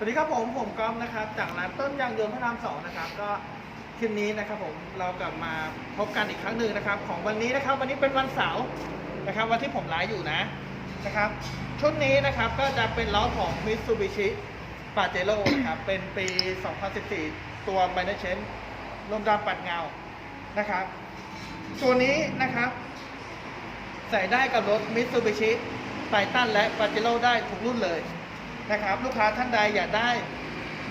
สวัสดีครับผมผมก๊อฟนะครับจากร้านต้นยางยนต์พระรามสองนะครับก็คลิปนี้นะครับผมเรากลับมาพบกันอีกครั้งหนึ่งนะครับ ของวันนี้นะครับ วันนี้เป็นวันเสาร์นะครับ วันที่ผมไลฟ์อยู่นะนะครับชุดนี้นะครับก็จะเป็นล้อของ Mitsubishi p a j e r o นะครับเป็นปี 2014 ตัวไบเนเชนลมดำปัดเงานะครับ ตัวนี้นะครับ ใส่ได้กับรถ Mitsubishi Titan และ p a j e r o ได้ทุกรุ่นเลย นะครับ ลูกค้าท่านใดอยากได้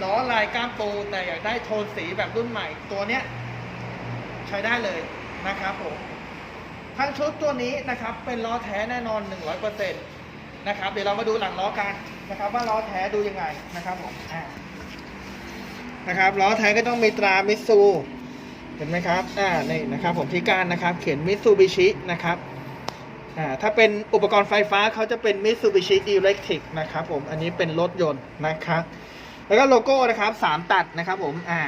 ล้อลายก้ามปูแต่อยากได้โทนสีแบบรุ่นใหม่ ตัวเนี้ยใช้ได้เลยนะครับผมทั้งชุดตัวนี้นะครับเป็นล้อแท้แน่นอน 100%นะครับเดี๋ยวเรามาดูหลังล้อกันนะครับ ว่าล้อแท้ดูยังไงนะครับผมอ่านะครับล้อแท้ก็ต้องมีตรามิตซูเห็นไหมครับอ่านี่นะครับผมที่การนะครับ เขียนมิตซูบิชินะครับ อ่าถ้าเป็นอุปกรณ์ไฟฟ้าเขาจะเป็น Mitsubishi Electric นะครับผมอันนี้เป็นรถยนต์นะครับแล้วก็โลโก้นะครับสามตัดนะครับผมอ่า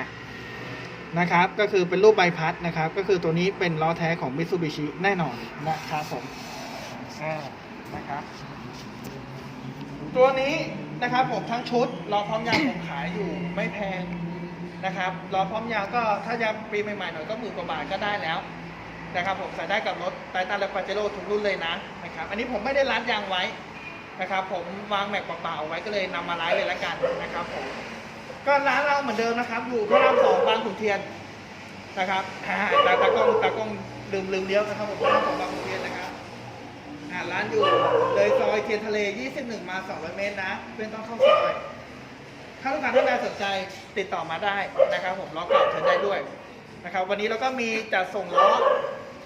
นะครับก็คือเป็นรูปใบพัดนะครับ ก็คือตัวนี้เป็นล้อแท้ของ Mitsubishi แน่นอนนะครับผมอ่านะครับตัวนี้นะครับผมทั้งชุดล้อพร้อมยางผมขายอยู่ไม่แพงนะครับล้อพร้อมยางก็ถ้ายางปีใหม่ๆหน่อยก็หมื่นกว่าบาทก็ได้แล้ว นะครับผมใส่ได้กับรถไททันและปาเจโร่ทุกรุ่นเลยนะนะครับอันนี้ผมไม่ได้รัดยางไว้นะครับผมวางแม็กเปล่าๆไว้ก็เลยนำมาไลฟ์เลยละกันนะครับผมก็ร้านเราเหมือนเดิมนะครับ อยู่พระรามสองบางขุนเทียนนะครับตาตากล้องตากล้องลืมลืมเลี้ยวนะครับผมพระรามสองบางขุนเทียนนะครับร้านอยู่เลยซอยเทียนทะเล 21 มา 200 เมตรนะ เพื่อนต้องเข้าซอย ถ้าลูกค้าท่านใดสนใจติดต่อมาได้นะครับ ผมล้อเก่าเชิญได้ด้วยนะครับ วันนี้เราก็มีจัดส่งล้อ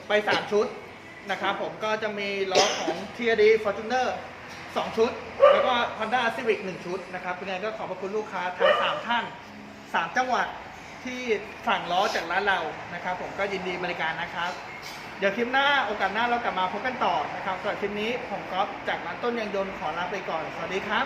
ไป 3 ชุดนะครับผมก็จะมีล้อของ TRD Fortuner 2 ชุด แล้วก็ Honda Civic 1 ชุดนะครับเป็นไงก็ขอบพระคุณลูกค้าทั้ง 3 ท่าน 3 จังหวัดที่สั่งล้อจากร้านเรานะครับผมก็ยินดีบริการนะครับ เดี๋ยวคลิปหน้าโอกาสหน้าเรากลับมาพบกันต่อนะครับสำหรับคลิปนี้ผมก๊อฟจากร้านต้นยางยนต์ขอลาไปก่อน สวัสดีครับ